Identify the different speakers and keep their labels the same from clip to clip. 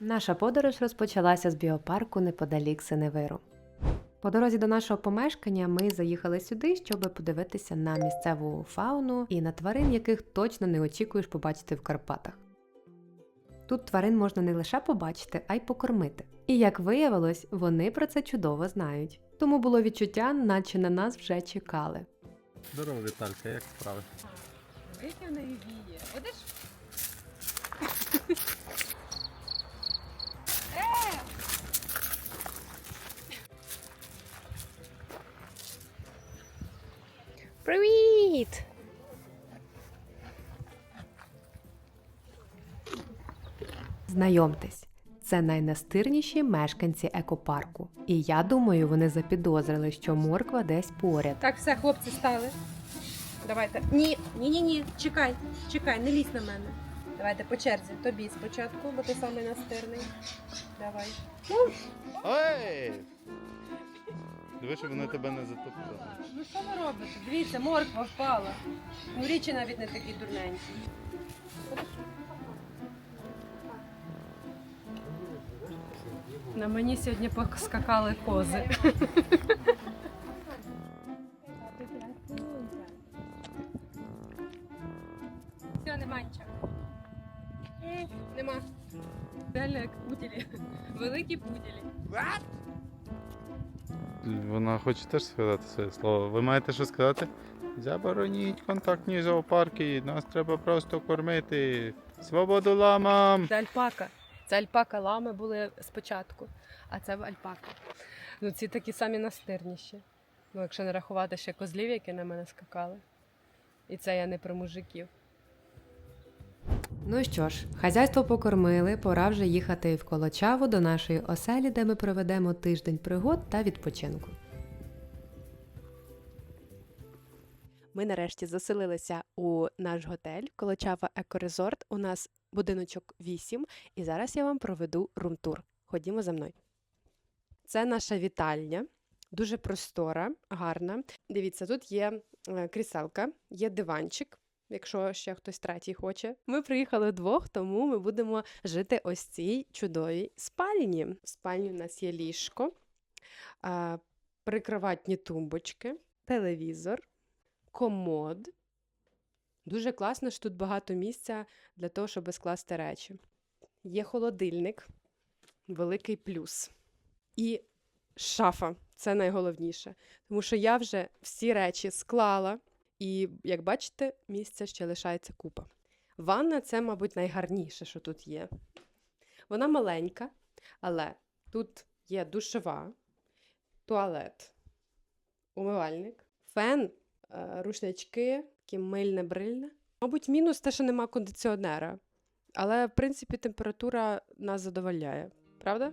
Speaker 1: Наша подорож розпочалася з біопарку неподалік Синевиру. По дорозі до нашого помешкання ми заїхали сюди, щоб подивитися на місцеву фауну і на тварин, яких точно не очікуєш побачити в Карпатах. Тут тварин можна не лише побачити, а й покормити. І як виявилось, вони про це чудово знають. Тому було відчуття, наче на нас вже чекали.
Speaker 2: Здорово, Віталька, як справи?
Speaker 3: Яке в віє? Будеш?
Speaker 1: Привіт! Знайомтесь, це найнастирніші мешканці екопарку. І я думаю, вони запідозрили, що морква десь поряд.
Speaker 3: Так, все, хлопці стали. Давайте. Ні, ні, ні, ні. Чекай, чекай, не лізь на мене. Давайте по черзі. Тобі спочатку, бо ти самий настирний. Давай.
Speaker 2: Ой! Диви, щоб вони тебе не затопили.
Speaker 3: Ну що ви робите? Дивіться, морква впала. Ну річі навіть не такі дурненькі. На мені сьогодні поскакали кози. Все, нема нічого. Нема. Реально як пуделі. Великі пуделі.
Speaker 2: Вона хоче теж сказати своє слово. Ви маєте що сказати? Забороніть контактні зоопарки, нас треба просто кормити. Свободу ламам!
Speaker 3: Це альпака. Це альпака лами були спочатку, а це альпака. Ну, ці такі самі настирніші. Ну, якщо не рахувати ще козлів, які на мене скакали. І це я не про мужиків.
Speaker 1: Ну що ж, хазяйство покормили, пора вже їхати в Колочаву до нашої оселі, де ми проведемо тиждень пригод та відпочинку. Ми нарешті заселилися у наш готель Колочава Екорезорт. У нас будиночок 8, і зараз я вам проведу румтур. Ходімо за мною. Це наша вітальня, дуже простора, гарна. Дивіться, тут є е, кріселка, є диванчик. Якщо ще хтось третій хоче. Ми приїхали вдвох, тому ми будемо жити ось цій чудовій спальні. В спальні у нас є ліжко, прикроватні тумбочки, телевізор, комод. Дуже класно, що тут багато місця для того, щоб скласти речі. Є холодильник, великий плюс. І шафа це найголовніше. Тому що я вже всі речі склала, і, як бачите, місця ще лишається купа. Ванна це, мабуть, найгарніше, що тут є. Вона маленька, але тут є душова, туалет, умивальник, фен, е, рушнички, таке мильне брильне. Мабуть, мінус те, що нема кондиціонера. Але, в принципі, температура нас задовольняє, правда?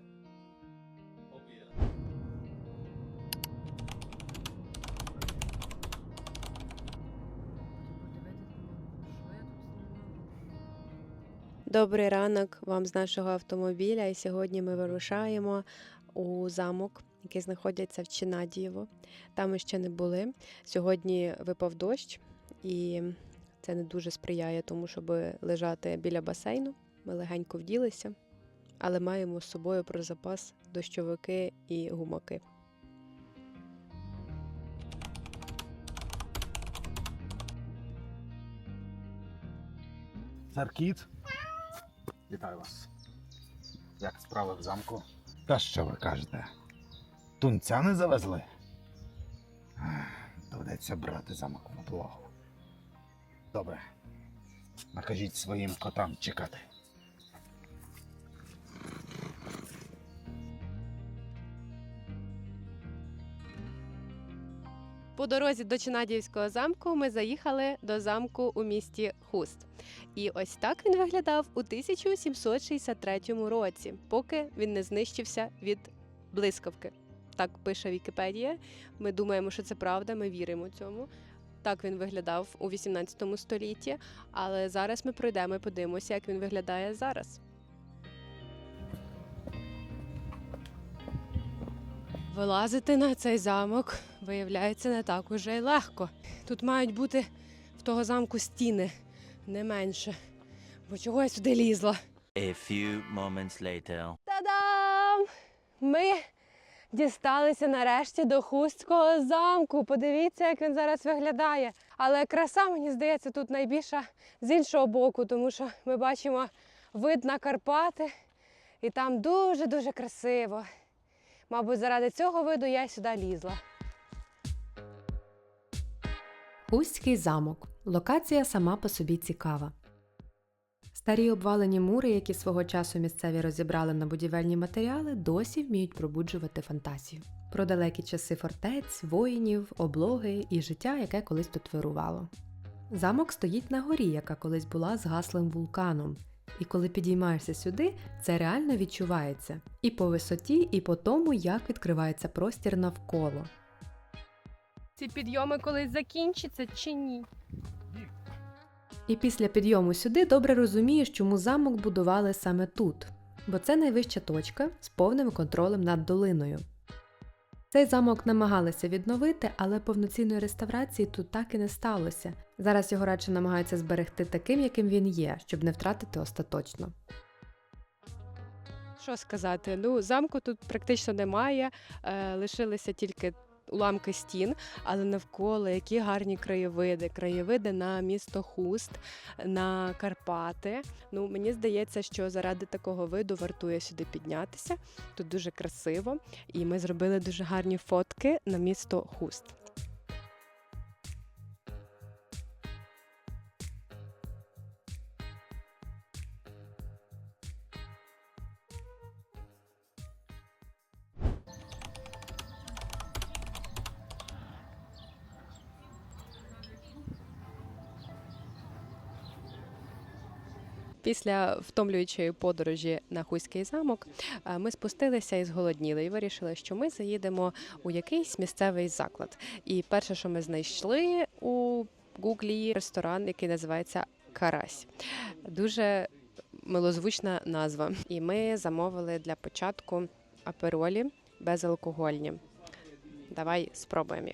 Speaker 1: Добрий ранок вам з нашого автомобіля. І сьогодні ми вирушаємо у замок, який знаходиться в Чинадієво. Там ми ще не були. Сьогодні випав дощ, і це не дуже сприяє тому, щоб лежати біля басейну. Ми легенько вділися, але маємо з собою про запас дощовики і гумаки.
Speaker 4: Царкіт. Вітаю вас. Як справи в замку? Та що ви кажете? Тунця не завезли? Доведеться брати замок в облогу. Добре. Накажіть своїм котам чекати.
Speaker 1: По дорозі до Чинадіївського замку ми заїхали до замку у місті Хуст. І ось так він виглядав у 1763 році, поки він не знищився від блискавки. Так пише Вікіпедія. Ми думаємо, що це правда, ми віримо цьому. Так він виглядав у 18 столітті, але зараз ми пройдемо і подивимося, як він виглядає зараз. Вилазити на цей замок виявляється не так уже й легко. Тут мають бути в того замку стіни не менше. Бо чого я сюди лізла?
Speaker 5: A few moments later.
Speaker 1: Та-дам! Ми дісталися нарешті до Хустського замку. Подивіться, як він зараз виглядає. Але краса, мені здається, тут найбільша з іншого боку, тому що ми бачимо вид на Карпати, і там дуже-дуже красиво. Мабуть, заради цього виду я сюди лізла.
Speaker 3: Хустський замок. Локація сама по собі цікава. Старі обвалені мури, які свого часу місцеві розібрали на будівельні матеріали, досі вміють пробуджувати фантазію. Про далекі часи фортець, воїнів, облоги і життя, яке колись тут вирувало. Замок стоїть на горі, яка колись була згаслим вулканом. І коли підіймаєшся сюди, це реально відчувається і по висоті, і по тому, як відкривається простір навколо.
Speaker 1: Ці підйоми колись закінчаться чи ні?
Speaker 3: І після підйому сюди добре розумієш, чому замок будували саме тут, бо це найвища точка з повним контролем над долиною. Цей замок намагалися відновити, але повноцінної реставрації тут так і не сталося. Зараз його радше намагаються зберегти таким, яким він є, щоб не втратити остаточно.
Speaker 1: Що сказати? Ну, замку тут практично немає, е, лишилися тільки уламки стін, але навколо які гарні краєвиди. Краєвиди на місто Хуст, на Карпати. Ну, мені здається, що заради такого виду вартує сюди піднятися. Тут дуже красиво, і ми зробили дуже гарні фотки на місто Хуст. Після втомлюючої подорожі на Хуйський замок е, ми спустилися і зголодніли, і вирішили, що ми заїдемо у якийсь місцевий заклад. І перше, що ми знайшли у Гуглі, ресторан, який називається Карась. Дуже милозвучна назва. І ми замовили для початку аперолі безалкогольні. Давай спробуємо.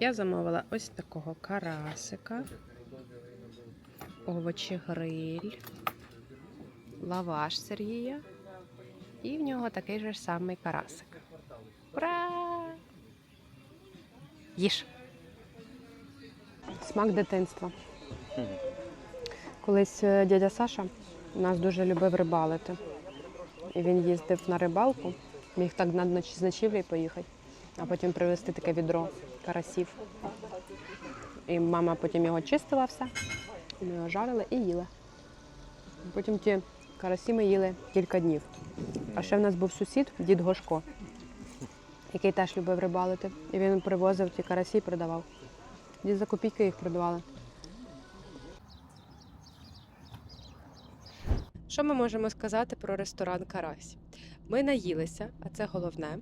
Speaker 1: Я замовила ось такого карасика, овочі гриль, лаваш Сергія. І в нього такий же ж самий карасик. Ура! Їж! Смак дитинства. Колись е, дядя Саша нас дуже любив рибалити. І він їздив на рибалку, міг так на ночі з ночівлі поїхати, а потім привезти таке відро карасів. І мама потім його чистила все, ми його жарили і їли. Потім ті карасі ми їли кілька днів. А ще в нас був сусід, дід Гошко, який теж любив рибалити. І він привозив ті карасі і продавав. Дід за копійки їх продавали. Що ми можемо сказати про ресторан Карась? Ми наїлися, а це головне.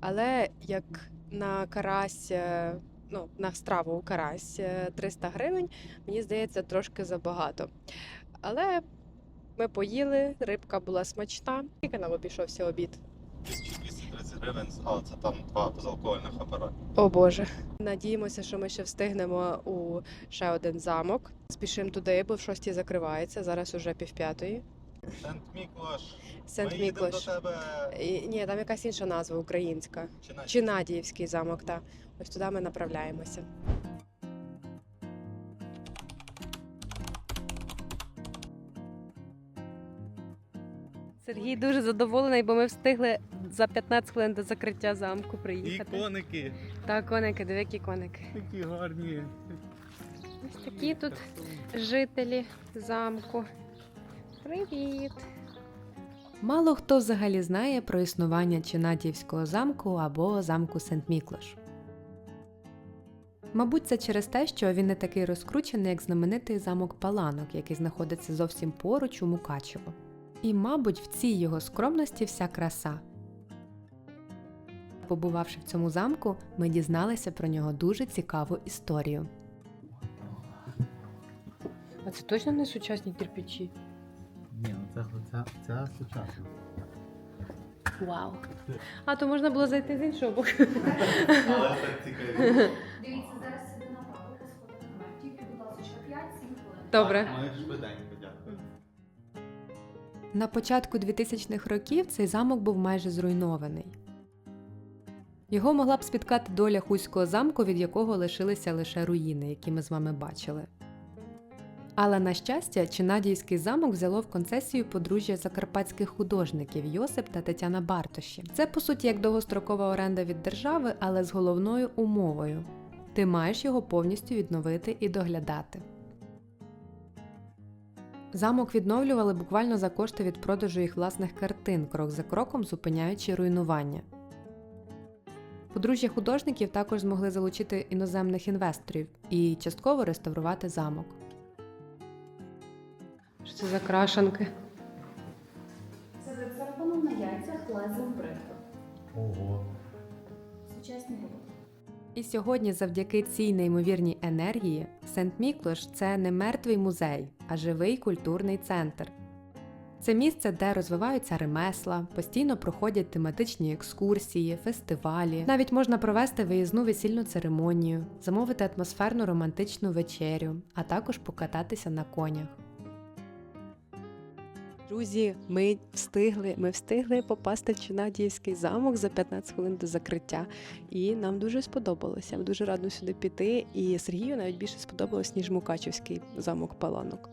Speaker 1: Але як на карась, е, ну, на страву у карась е, 300 гривень, мені здається, трошки забагато. Але ми поїли, рибка була смачна. Скільки нам обійшовся обід?
Speaker 2: 1230 гривень, але це там два безалкогольних апарати.
Speaker 1: О Боже. Надіємося, що ми ще встигнемо у ще один замок. Спішимо туди, бо в шостій закривається. Зараз уже півп'ятої.
Speaker 2: Сент Міклаш.
Speaker 1: Сент
Speaker 2: Ми їдемо до
Speaker 1: Міклош.
Speaker 2: тебе.
Speaker 1: Ні, там якась інша назва українська.
Speaker 2: Чи на
Speaker 1: Чи Надіївський замок, так. Ось туди ми направляємося. Сергій дуже задоволений, бо ми встигли за 15 хвилин до закриття замку
Speaker 2: І
Speaker 1: приїхати.
Speaker 2: коники.
Speaker 1: Так, коники, диви, які коники.
Speaker 2: Такі гарні.
Speaker 1: Ось такі тут жителі замку. Привіт!
Speaker 3: Мало хто взагалі знає про існування Чинатівського замку або замку Сент-Міклош. Мабуть, це через те, що він не такий розкручений, як знаменитий замок Паланок, який знаходиться зовсім поруч у Мукачево. І, мабуть, в цій його скромності вся краса. Побувавши в цьому замку, ми дізналися про нього дуже цікаву історію.
Speaker 1: А це точно не сучасні кирпичі?
Speaker 4: Це, це, це сучасно.
Speaker 1: Вау. А то можна було зайти з іншого боку.
Speaker 2: Але так цікавіше.
Speaker 6: Дивіться, зараз сюди на папу. Тільки, будь ласка, 5-7 хвилин.
Speaker 1: Добре.
Speaker 2: Ми швиденько, дякую.
Speaker 3: На початку 2000-х років цей замок був майже зруйнований. Його могла б спіткати доля Хуського замку, від якого лишилися лише руїни, які ми з вами бачили. Але на щастя, Чинадійський замок взяло в концесію подружжя закарпатських художників Йосип та Тетяна Бартоші. Це по суті як довгострокова оренда від держави, але з головною умовою: ти маєш його повністю відновити і доглядати. Замок відновлювали буквально за кошти від продажу їх власних картин, крок за кроком зупиняючи руйнування. Подружжя художників також змогли залучити іноземних інвесторів і частково реставрувати замок.
Speaker 1: Це за крашанки?
Speaker 6: Це вицарапано на яйцях лезом бритви.
Speaker 2: Ого.
Speaker 6: Сучасні роботи.
Speaker 3: І сьогодні, завдяки цій неймовірній енергії, Сент Міклош це не мертвий музей, а живий культурний центр. Це місце, де розвиваються ремесла, постійно проходять тематичні екскурсії, фестивалі. Навіть можна провести виїзну весільну церемонію, замовити атмосферну романтичну вечерю, а також покататися на конях. Друзі, ми встигли, ми встигли попасти в Чинадіївський замок за 15 хвилин до закриття. І нам дуже сподобалося. Я дуже радо сюди піти. І Сергію навіть більше сподобалось, ніж Мукачівський замок Паланок.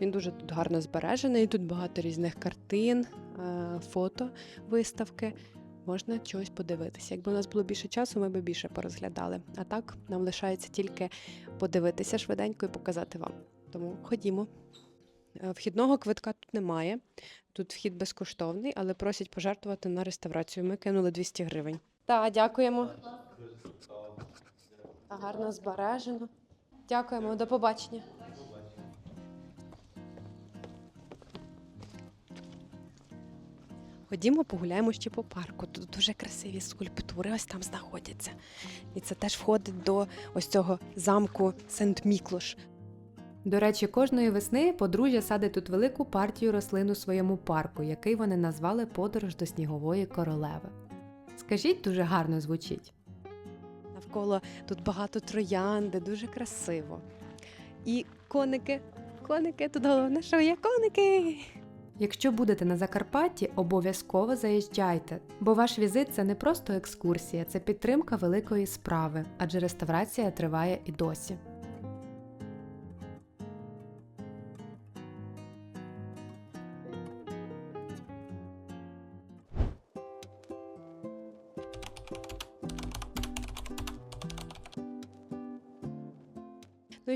Speaker 3: Він дуже тут гарно збережений. Тут багато різних картин, е, фото, виставки. Можна чогось подивитися. Якби у нас було більше часу, ми б більше порозглядали. А так нам лишається тільки подивитися швиденько і показати вам. Тому ходімо. Е, Вхідного квитка тут немає. Тут вхід безкоштовний, але просять пожертвувати на реставрацію. Ми кинули 200 гривень. Так, дякуємо. Та гарно збережено. Дякуємо, до побачення. Ходімо, погуляємо ще по парку. Тут дуже красиві скульптури ось там знаходяться. І це теж входить до ось цього замку Сент-Міклош. До речі, кожної весни подружжя садить тут велику партію рослин у своєму парку, який вони назвали Подорож до снігової королеви. Скажіть, дуже гарно звучить. Навколо тут багато троянди, дуже красиво. І коники. Коники, тут головне, що є коники. Якщо будете на Закарпатті, обов'язково заїжджайте, бо ваш візит це не просто екскурсія, це підтримка великої справи, адже реставрація триває і досі.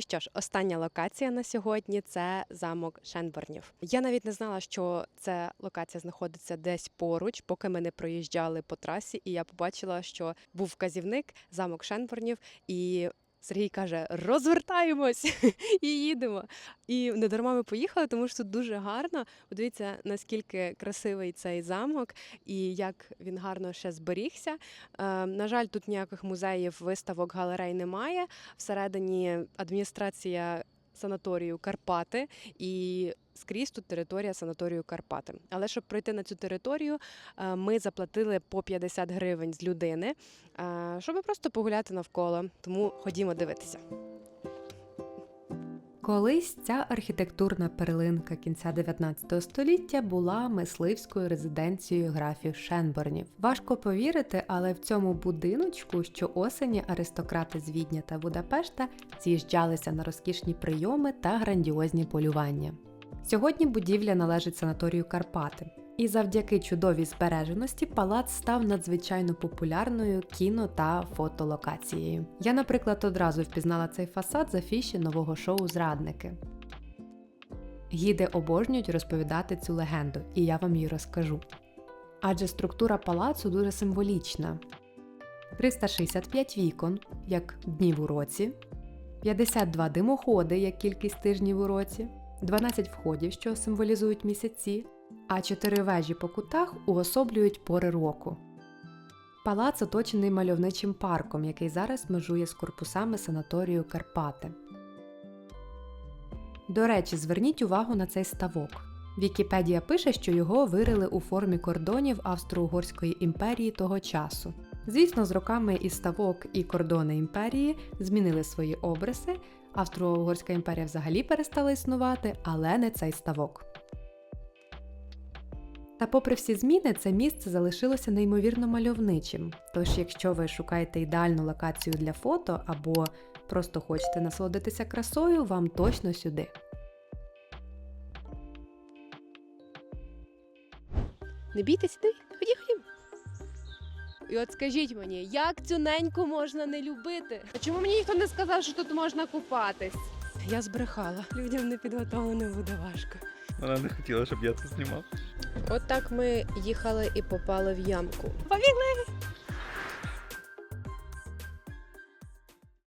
Speaker 3: Що ж, остання локація на сьогодні це замок Шенборнів. Я навіть не знала, що ця локація знаходиться десь поруч, поки ми не проїжджали по трасі, і я побачила, що був вказівник замок Шенборнів, і Сергій каже: розвертаємось і їдемо. І не дарма ми поїхали, тому що тут дуже гарно. Подивіться, наскільки красивий цей замок і як він гарно ще зберігся. Е, на жаль, тут ніяких музеїв, виставок, галерей немає. Всередині адміністрація санаторію Карпати і скрізь тут територія санаторію Карпати. Але щоб пройти на цю територію, е, ми заплатили по 50 гривень з людини, е, щоб просто погуляти навколо. Тому ходімо дивитися. Колись ця архітектурна перлинка кінця 19 століття була мисливською резиденцією графів Шенборнів. Важко повірити, але в цьому будиночку що осені аристократи з Відня та Будапешта з'їжджалися на розкішні прийоми та грандіозні полювання. Сьогодні будівля належить санаторію Карпати. І завдяки чудовій збереженості палац став надзвичайно популярною кіно та фотолокацією. Я, наприклад, одразу впізнала цей фасад з афіші нового шоу Зрадники. Гіди обожнюють розповідати цю легенду, і я вам її розкажу. Адже структура палацу дуже символічна: 365 вікон, як днів у році, 52 димоходи, як кількість тижнів у році, 12 входів, що символізують місяці, а чотири вежі по кутах уособлюють пори року. Палац оточений мальовничим парком, який зараз межує з корпусами санаторію Карпати. До речі, зверніть увагу на цей ставок. Вікіпедія пише, що його вирили у формі кордонів Австро-Угорської імперії того часу. Звісно, з роками і ставок, і кордони імперії змінили свої обриси, Австро-Угорська імперія взагалі перестала існувати, але не цей ставок. Та попри всі зміни, це місце залишилося неймовірно мальовничим. Тож, якщо ви шукаєте ідеальну локацію для фото або просто хочете насолодитися красою, вам точно сюди.
Speaker 1: Не бійтесь, іди, ходім, ходім. І от скажіть мені, як цю неньку можна не любити?
Speaker 7: А чому мені ніхто не сказав, що тут можна купатись?
Speaker 1: Я збрехала. Людям непідготовленим буде важко.
Speaker 2: Вона не хотіла, щоб я це знімав.
Speaker 1: От ми їхали і попали в ямку. Побігли!